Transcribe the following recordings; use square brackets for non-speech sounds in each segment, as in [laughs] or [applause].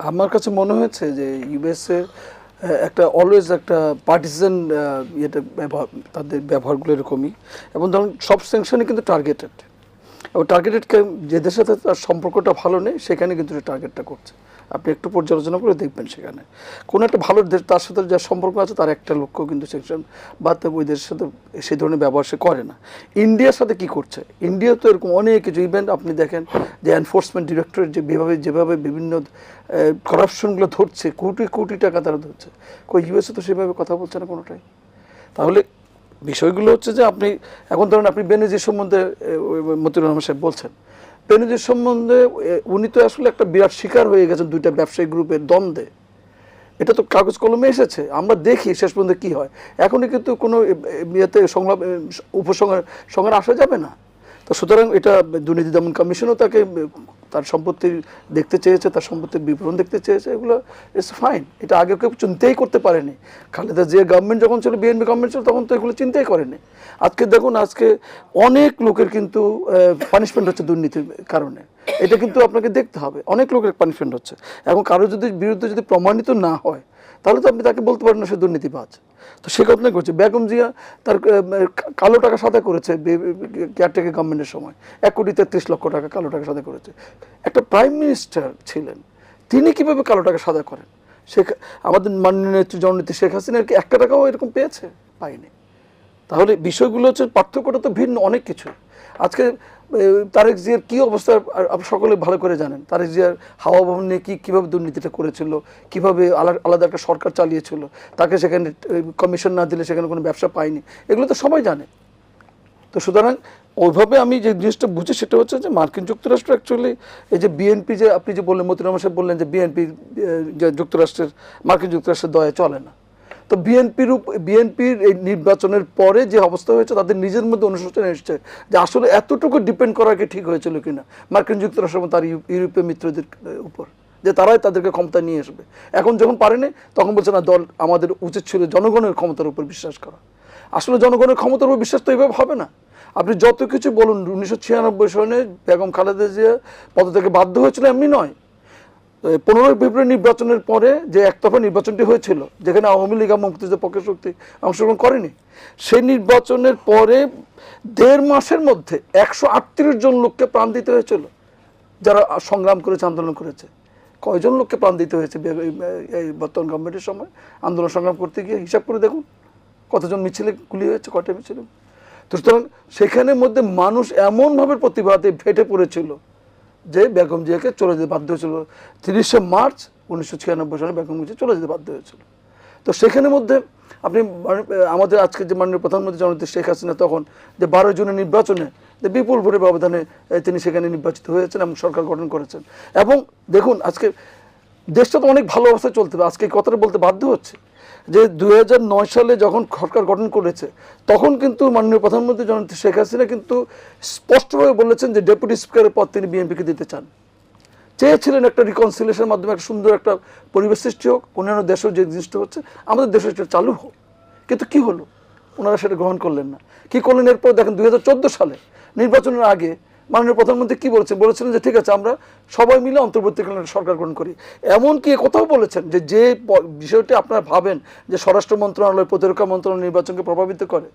আমার কাছে মনে হয়েছে যে ইউএসএ একটা অলওয়েজ একটা পার্টিসান ইয়েটা ব্যবহার, তাদের ব্যবহারগুলো এরকমই। এবং ধরুন, সব স্যাংশনই কিন্তু টার্গেটেড এবং টার্গেটেড যে দেশের সাথে তার সম্পর্কটা ভালো নেই, সেখানে কিন্তু টার্গেটটা করছে। আপনি একটু পর্যালোচনা করে দেখবেন সেখানে। কোনো একটা ভালো দেশ, তার সাথে যার সম্পর্ক আছে, তার একটা লক্ষ্য কিন্তু সেকশন বা ওই দেশের সাথে সেই ধরনের ব্যবহার সে করে না। ইন্ডিয়ার সাথে কি করছে? ইন্ডিয়া তো এরকম অনেক কিছু ইভেন্ট আপনি দেখেন, যে এনফোর্সমেন্ট ডিরেক্টরেট যে যেভাবে যেভাবে বিভিন্ন করাপশনগুলো ধরছে, কোটি কোটি টাকা তারা ধরছে। কই ইউএসএ তো সেভাবে কথা বলছে না কোনোটাই। তাহলে বিষয়গুলো হচ্ছে যে আপনি, এখন ধরুন আপনি বেনেজির সম্বন্ধে মতিউর রহমান সাহেব বলছেন বেনেজির সম্বন্ধে উনি তো আসলে একটা বিরাট শিকার হয়ে গেছেন দুইটা ব্যবসায়ী গ্রুপের দ্বন্দ্বে। এটা তো কাগজ কলমে এসেছে, আমরা দেখি শেষ পর্যন্ত কি হয়। এখনই কিন্তু কোনো ইয়েতে সংলাপ উপসংহার, সংহার আসা যাবে না। তো সুতরাং এটা দুর্নীতি দমন কমিশনও তাকে তার সম্পত্তি দেখতে চেয়েছে, তার সম্পত্তির বিবরণ দেখতে চেয়েছে, এগুলো ইটস ফাইন এটা আগে কেউ চিন্তাই করতে পারেনি। খালেদা যে গভর্নমেন্ট যখন ছিল বিএনপি গভর্নমেন্ট ছিল, তখন তো এগুলো চিন্তাই করেনি। আজকে দেখুন, আজকে অনেক লোকের কিন্তু পানিশমেন্ট হচ্ছে দুর্নীতির কারণে। এটা কিন্তু আপনাকে দেখতে হবে, অনেক লোকের পানিশমেন্ট হচ্ছে। এখন কারও যদি বিরুদ্ধে যদি প্রমাণিত না হয় তাহলে তো আপনি তাকে বলতে পারেন না সে দুর্নীতিবাজ। তো সে ঘটনা করছে। বেগম জিয়া তার কালো টাকা সাদা করেছে কেয়ারটেকার গভর্নমেন্টের সময়। এক কোটি তেত্রিশ লক্ষ টাকা কালো টাকা সাদা করেছে। একটা প্রাইম মিনিস্টার ছিলেন, তিনি কীভাবে কালো টাকা সাদা করেন? শেখ, আমাদের মাননীয় নেত্রী জননেত্রী শেখ হাসিনা কি একটা টাকাও এরকম পেয়েছে? পাইনি তাহলে বিষয়গুলো হচ্ছে পার্থক্যটা তো ভিন্ন, অনেক কিছু। আজকে তারেক জিয়ার কি অবস্থা আপনি সকলে ভালো করে জানেন। তারেক জিয়ার হাওয়া ভবন নিয়ে কী কীভাবে দুর্নীতিটা করেছিল, কীভাবে আলা- আলাদা একটা সরকার চালিয়েছিল, তাকে সেখানে কমিশন না দিলে সেখানে কোনো ব্যবসা পায়নি, এগুলো তো সবাই জানে। তো সুতরাং ওইভাবে আমি যে জিনিসটা বুঝি সেটা হচ্ছে যে মার্কিন যুক্তরাষ্ট্র অ্যাকচুয়ালি এই যে বিএনপি যে আপনি যে বললেন মতির রহমান সাহেব বললেন যে বিএনপি যুক্তরাষ্ট্রের, মার্কিন যুক্তরাষ্ট্রের দয়া চলে না। তো বিএনপির বিএনপির এই নির্বাচনের পরে যে অবস্থা হয়েছে, তাদের নিজের মধ্যে অনুশোচনা এসেছে যে আসলে এতটুকু ডিপেন্ড করা কি ঠিক হয়েছিল কিনা মার্কিন যুক্তরাষ্ট্র এবং তার ইউ- ইউরোপীয় মিত্রদের উপর। যে তারাই তাদেরকে ক্ষমতা নিয়ে আসবে। এখন যখন পারেনি তখন বলছে, না, দল আমাদের উচিত ছিল জনগণের ক্ষমতার উপর বিশ্বাস করা। আসলে জনগণের ক্ষমতার উপর বিশ্বাস তো এইভাবে হবে না। আপনি যত কিছু বলুন, উনিশশো ছিয়ানব্বই সনে বেগম খালেদা জিয়া পদ থেকে বাধ্য হয়েছিল, এমনি নয়। পনেরোই ফেব্রুয়ারি নির্বাচনের পরে যে একতরফা নির্বাচনটি হয়েছিল, যেখানে আওয়ামী লীগ এবং মুক্তিযুদ্ধ পক্ষের শক্তি অংশগ্রহণ করেনি, সেই নির্বাচনের পরে দেড় মাসের মধ্যে একশো আটত্রিশ জন লোককে প্রাণ দিতে হয়েছিল, যারা সংগ্রাম করেছে, আন্দোলন করেছে। কয়জন লোককে প্রাণ দিতে হয়েছে এই- বর্তমান গভর্নমেন্টের সময়? আন্দোলন সংগ্রাম করতে গিয়ে হিসাব করে দেখুন, কতজন মিছিলে গুলি হয়েছে, কয়টা মিছিলে? তো সুতরাং সেখানের মধ্যে মানুষ এমনভাবে প্রতিবাদে ফেটে পড়েছিল যে বেগম জিয়াকে চলে যেতে বাধ্য হয়েছিল। তিরিশে মার্চ উনিশশো ছিয়ানব্বই সালে বেগম জিয়া চলে যেতে বাধ্য হয়েছিল। তো সেখানের মধ্যে আপনি আমাদের আজকে যে মাননীয় প্রধানমন্ত্রী জননেত্রী শেখ হাসিনা তখন যে বারো জনের নির্বাচনে যে বিপুল ভোটের ব্যবধানে তিনি সেখানে নির্বাচিত হয়েছেন এবং সরকার গঠন করেছেন। এবং দেখুন, আজকে দেশটা তো অনেক ভালো অবস্থায় চলতে হবে। আজকে কথাটা বলতে বাধ্য হচ্ছে। যে দুই সালে যখন সরকার গঠন করেছে, তখন কিন্তু মাননীয় প্রধানমন্ত্রী জননেত্রী শেখ হাসিনা কিন্তু স্পষ্টভাবে বলেছেন যে ডেপুটি স্পিকারের পদ তিনি বিএনপিকে দিতে চান। চেয়েছিলেন একটা রিকনসিলেশনের মাধ্যমে একটা সুন্দর একটা পরিবেশ সৃষ্টি হোক, অন্যান্য দেশেও যে জিনিসটা হচ্ছে, আমাদের দেশে সেটা চালু হোক। কিন্তু কি হলো? ওনারা সেটা গ্রহণ করলেন না। কি করলেন? এরপর দেখেন দুই হাজার চোদ্দ সালে নির্বাচনের আগে মাননীয় প্রধানমন্ত্রী কি বলেছেন? বলেছিলেন যে, ঠিক আছে, আমরা সবাই মিলে অন্তর্বর্তীকালীন সরকার গ্রহণ করি। এমনকি কথাও বলেছেন যে যে বিষয়টি আপনারা ভাবেন যে স্বরাষ্ট্র মন্ত্রণালয়, প্রতিরক্ষা মন্ত্রণালয় নির্বাচনকে প্রভাবিত করে,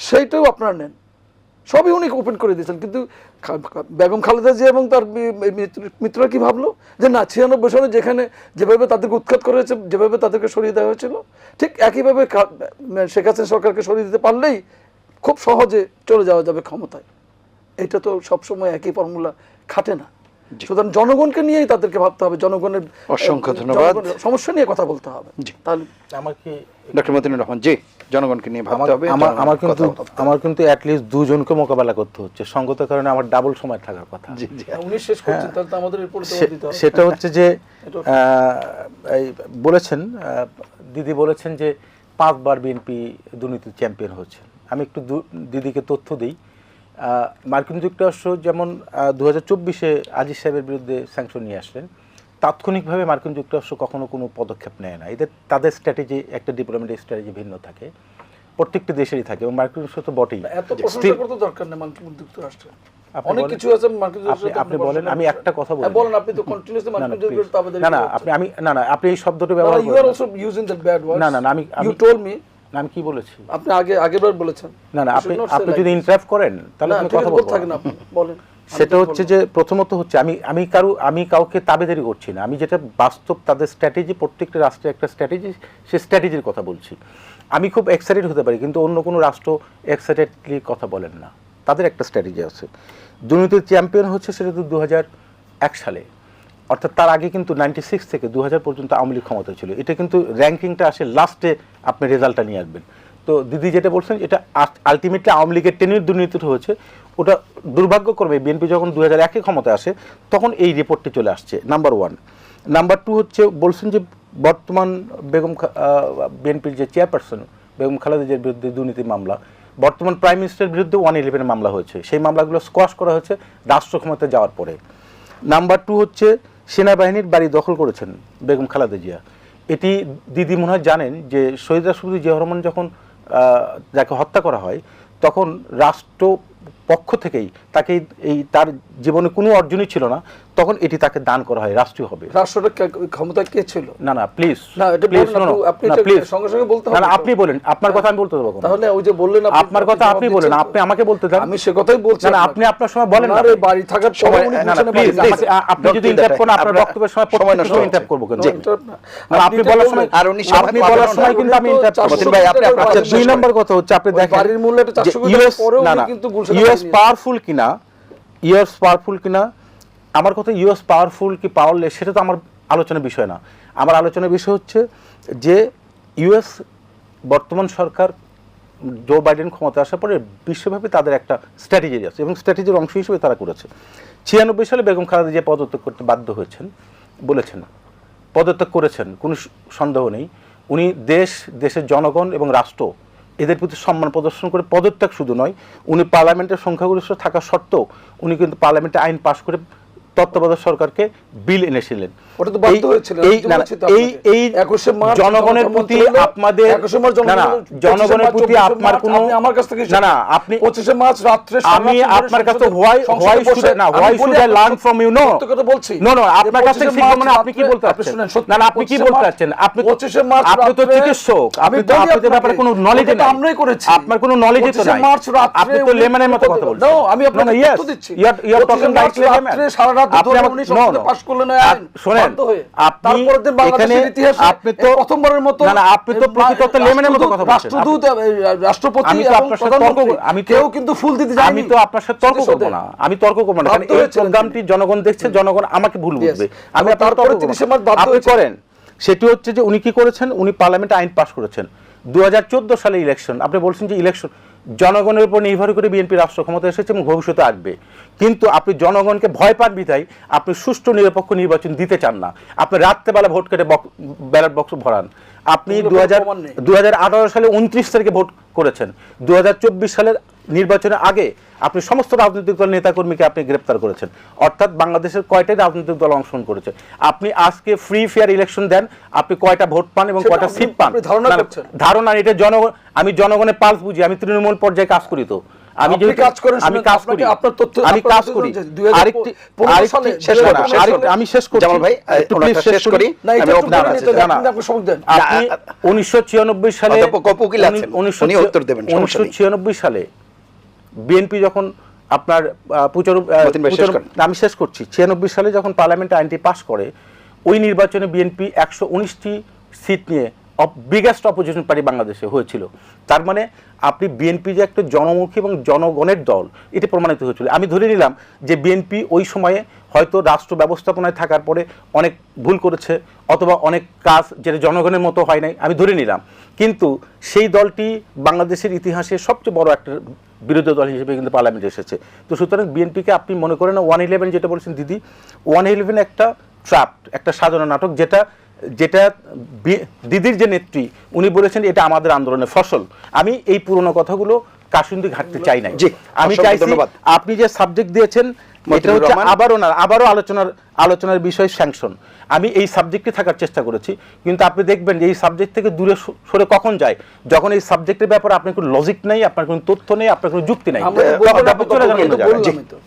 সেইটাও আপনারা নেন। সবই উনি ওপেন করে দিয়েছেন। কিন্তু বেগম খালেদা জিয়া এবং তার মিত্ররা কি ভাবলো? যে, না, ছিয়ানব্বই সনে যেখানে, যেভাবে তাদেরকে উৎখাত করা হয়েছে, যেভাবে তাদেরকে সরিয়ে দেওয়া হয়েছিল, ঠিক একইভাবে শেখ হাসিনা সরকারকে সরিয়ে দিতে পারলেই খুব সহজে চলে যাওয়া যাবে ক্ষমতায়। এটা তো সবসময় একই ফর্মুলা খাটে না। সুতরাং জনগণকে নিয়েই তাদেরকে ভাবতে হবে জনগণের অসংখ্য ধন্যবাদ। সমস্যা নিয়ে কথা বলতে হবে। তাহলে আমাকে ডক্টর মতিনুর রহমান জি জনগণকে নিয়ে ভাবতে আমার হবে আমার আমার কিন্তু। আমার কিন্তু অ্যাটলিস্ট দুজনকে মোকাবেলা করতে হচ্ছে। সঙ্গত কারণে আমার ডাবল সময় থাকার কথা। জি জি। উনি শেষ করছেন তাহলে তো আমাদের এরপরে সেটা হচ্ছে যে [laughs] আহ, বলেছেন দিদি বলেছেন যে পাঁচবার বিএনপি দুর্নীতি চ্যাম্পিয়ন হচ্ছে আমি একটু দিদিকে তথ্য দিই। মার্কিন যুক্তরাষ্ট্র যেমন দু হাজার চব্বিশে আজিজ সাহেবের বিরুদ্ধে স্যাংশন নিয়ে আসলেন তাৎক্ষণিকভাবে মার্কিন যুক্তরাষ্ট্র কখনো কোনো পদক্ষেপ নেয় না। এদের তাদের স্ট্র্যাটেজি একটা ডিপ্লোমেটিক স্ট্র্যাটেজি ভিন্ন থাকে প্রত্যেকটি দেশেরই থাকে এবং মার্কিন যুক্তরাষ্ট্র তো বটেই। এত দরকার নেই মার্কিন যুক্তরাষ্ট্রে আপনি অনেক কিছু আছে মার্কিন আপনি আপনি বলেন আমি একটা কথা বলি। বলেন আপনি তো কন্টিনিউয়াসলি না না মার্কিন please। না না আপনি আমি না না আপনি এই শব্দটি ব্যবহার. না, না, না, আমি- me, না, আমি কি বলেছি আপনি আগে আগেরবার বলেছেন। না না আপনি আপনি যদি. ইন্টারাপ্ট করেন তাহলে আমি কথা বলতে থাকেন না। আপনি, বলেন। সেটা হচ্ছে যে প্রথমত হচ্ছে আমি আমি কারও আমি কাউকে তাবেদারি করছি না। আমি যেটা বাস্তব তাদের স্ট্র্যাটেজি প্রত্যেকটা রাষ্ট্রের একটা স্ট্র্যাটেজি সে স্ট্র্যাটেজির কথা বলছি। আমি খুব এক্সাইটেড হতে পারি কিন্তু অন্য কোনো রাষ্ট্র এক্সাইটেডলি কথা বলেন না। তাদের একটা স্ট্র্যাটেজি আছে। দুর্নীতির চ্যাম্পিয়ন হচ্ছে সেটা তো দু হাজার এক সালে। অর্থাৎ তার আগে কিন্তু নাইনটি সিক্স থেকে দু হাজার পর্যন্ত আওয়ামী লীগ ক্ষমতা ছিল। এটা কিন্তু র্যাঙ্কিংটা আসে লাস্টে আপনি রেজাল্টটা নিয়ে আসবেন। তো দিদি যেটা বলছেন, এটা আলটিমেটলি আওয়ামী লীগের টেনির দুর্নীতিটা হয়েছে। ওটা দুর্ভাগ্যক্রমে বিএনপি যখন দু হাজার একে ক্ষমতায় আসে, তখন এই রিপোর্টটি চলে আসছে নাম্বার ওয়ান নাম্বার টু হচ্ছে, বলছেন যে বর্তমান বেগম বিএনপির যে চেয়ারপারসন বেগম খালেদা জিয়ার বিরুদ্ধে দুর্নীতি মামলা, বর্তমান প্রাইম মিনিস্টারের বিরুদ্ধে ওয়ান ইলেভেনের মামলা হয়েছে। সেই মামলাগুলো স্কোয়াশ করা হয়েছে রাষ্ট্র ক্ষমতায় যাওয়ার পরে। নাম্বার টু হচ্ছে সেনাবাহিনীর বাড়ি দখল করেছেন বেগম খালেদা জিয়া। এটি দিদি মনে হয় জানেন যে শহীদ রাষ্ট্রপতি জিয়া রহমান যখন যাকে হত্যা করা হয়, তখন রাষ্ট্র পক্ষ থেকেই তাকে এই- তার জীবনে কোনো অর্জনই ছিল না তখন এটি তাকে দান করা হয় রাষ্ট্রীয় হবে। রাষ্ট্রটা কে- ক্ষমতা কে ছিল? না না প্লিজ না, এটা প্লিজ বলুন, আপনি- প্লিজ সঙ্গে সঙ্গে বলতে হবে না আপনি বলেন আপনার কথা আমি বলতে দেবো? তাহলে ওই যে বললেন আপনি- আপনার কথা আপনি বলেন আপনি আমাকে বলতে দেন। আমি সে কথাই বলছি না আপনি আপনার সময় বলেন না। এই বাড়ি থাকার সময় উনি না বলছেন প্লিজ আপনি যদি ইন্টারাপ্ট করেন আপনার বক্তব্যের সময় সময় প্রত্যেকটা সময় ইন্টারাপ্ট করব কেন না। আপনি বলার সময় আর উনি আপনি বলার সময় কিন্তু আমি ইন্টারাপ্ট করব। ভাই, আপনি আপনার দুই নম্বর কথা হচ্ছে আপনি দেখেন। বাড়ির মূল্য একটা যে 400 কোটি টাকার ইউএস পরেও কিন্তু গুলশান ইউএস পাওয়ারফুল কিনা? ইউএস পাওয়ারফুল কিনা? আমার কথা ইউএস পাওয়ারফুল কি পাওয়ারলেস সেটা তো আমার আলোচনার বিষয় না। আমার আলোচনার বিষয় হচ্ছে যে ইউএস বর্তমান সরকার জো বাইডেন ক্ষমতা আসার পরে বিশ্বব্যাপী তাদের একটা স্ট্র্যাটেজি আছে এবং স্ট্র্যাটেজির অংশ হিসেবে তারা করেছে। ছিয়ানব্বই সালে বেগম খালেদা জিয়া পদত্যাগ করতে বাধ্য হয়েছেন বলেছেন পদত্যাগ করেছেন কোনো সন্দেহ নেই। উনি দেশ দেশের জনগণ এবং রাষ্ট্র এদের প্রতি সম্মান প্রদর্শন করে পদত্যাগ শুধু নয়, উনি পার্লামেন্টের সংখ্যাগরিষ্ঠ থাকা সত্ত্বেও উনি কিন্তু পার্লামেন্টে আইন পাশ করে তত্ত্বাবধায়ক সরকারকে বিল এনেছিলেন। ওটা তো বাধ্য এই- এই আমি তো না না, বলছি তো এই আপনাকে। এই 21শে মার্চ জনগণের প্রতি আপনাদের 21শে মার্চ না না জনগণের- জনগণের 25শে প্রতি আপনার কোনো আমার কাছ থেকে না না আপনি 25শে মার্চ রাত্রে আমি আপনার কাছে হোয়াই হোয়াই শুড না why should I learn from you no কথা বলছি। নো নো আপনার কাছে 25শে শিখব মানে আপনি কি বলতে চাচ্ছেন? না না আপনি কি বলতে চাচ্ছেন? আপনি 25শে মার্চ আপনি তো চিকিৎসক আপনি তো বলি আপনি তো আপনাকে, ব্যাপারে কোনো নলেজ ওটা আমরাই করেছি। আপনার কোনো নলেজই তো নাই। মার্চ রাত্রে আপনি তো লেমনের মতো কথা বলছেন। আমি আপনাকে No, no, yes, তথ্য দিচ্ছি। you are- you are 25শে talking মার্চ like layman. রাত্রে সারা করলেন শোনেন, আপনি এখানে- আপনি তো- প্রথমবারের মতো না, আপনি তো মতো কথা বলছেন। রাষ্ট্রদূত, রাষ্ট্রপতি আমি তো আপনার সাথে তর্ক করব আমি কেউ কিন্তু ফুল দিতে আমি তো আপনার সাথে তর্ক করব না। আমি তর্ক করব না। কারণ এই প্রোগ্রামটি জনগণ দেখছে জনগণ আমাকে ভুল. বুঝবে। আমি আপনার তারপরে তর্ক করব 30 না। মার্চ আপনি করেন। সেটি হচ্ছে যে উনি কি করেছেন? উনি পার্লামেন্টে আইন পাশ করেছেন। দু সালে ইলেকশন আপনি বলছেন যে ইলেকশন জনগণের উপর নির্ভর করে বিএনপি রাষ্ট্র ক্ষমতা এসেছে এবং ভবিষ্যতে আসবে। কিন্তু আপনি জনগণকে ভয় পান বিধায় আপনি সুষ্ঠু নিরপেক্ষ নির্বাচন দিতে চান না। আপনি রাত্রেবেলা ভোট কেটে ব্যালট বক্স ভরান। আপনি দু হাজার সালে উনত্রিশ তারিখে ভোট করেছেন। দু হাজার চব্বিশ সালের নির্বাচনের আগে আপনি সমস্ত রাজনৈতিক দল নেতাকর্মীকে আপনি গ্রেপ্তার করেছেন। অর্থাৎ বাংলাদেশের কয়টাই রাজনৈতিক দল অংশগ্রহণ করেছে? আপনি আজকে ফ্রি ফেয়ার ইলেকশন দেন আপনি কয়টা ভোট পান এবং কয়টা সিট পান। ধারণা এটা জনগণ আমি জনগণের পালস বুঝি আমি তৃণমূল পর্যায়ে কাজ করি তো। আমি যেহেতু- কাজ করেন, আমি কাজ করি আপনার তথ্য- আমি কাজ করি আরেকটি আরেকটি শেষ করি আরেকটি- আমি শেষ করছি জামাল ভাই, শেষ করি। আমি আপনার কাছে- নিতে- না, না। আপনি আমাকে সময় দেন। আপনি উনিশশো ছিয়ানব্বই সালে অধ্যাপক কপুকিল আছেন। উনি উত্তর দেবেন, সমস্যা উনিশশো নেই। ছিয়ানব্বই সালে বিএনপি যখন আপনার পুচারু-। আমি শেষ করছি ছিয়ানব্বই সালে যখন পার্লামেন্ট আইনটি পাশ করে ওই নির্বাচনে বিএনপি একশো উনিশটি সিট নিয়ে বিগেস্ট অপোজিশন পার্টি বাংলাদেশে হয়েছিল। তার মানে আপনি বিএনপি যে একটা জনমুখী এবং জনগণের দল, এটি প্রমাণিত হয়েছিল। আমি ধরে নিলাম যে বিএনপি ওই সময়ে হয়তো রাষ্ট্র ব্যবস্থাপনায় থাকার পরে অনেক ভুল করেছে অথবা অনেক কাজ যেটা জনগণের মতো হয় নাই, আমি ধরে নিলাম। কিন্তু সেই দলটি বাংলাদেশের ইতিহাসে সবচেয়ে বড় একটা বিরোধী দল হিসেবে কিন্তু পার্লামেন্টে এসেছে। তো সুতরাং বিএনপিকে আপনি মনে করেন ওয়ান ইলেভেন যেটা বলছেন দিদি, ওয়ান ইলেভেন একটা ট্রাপ একটা সাজানো নাটক যেটা যেটা দিদির যে নেত্রী উনি বলেছেন এটা আমাদের আন্দোলনের ফসল। আমি এই পুরনো কথাগুলো কাশুন্দি ঘাটতে চাই নাই। আমি চাইছি। আপনি যে সাবজেক্ট দিয়েছেন এটা হচ্ছে আবারও না আবারও আলোচনার আলোচনার বিষয় স্যাংশন আমি এই সাবজেক্টে থাকার চেষ্টা করেছি কিন্তু আপনি দেখবেন যে এই সাবজেক্ট থেকে দূরে সরে কখন যায়? যখন এই সাবজেক্টের ব্যাপারে আপনার কোনো লজিক নেই আপনার কোনো তথ্য নেই আপনার কোনো যুক্তি নেই।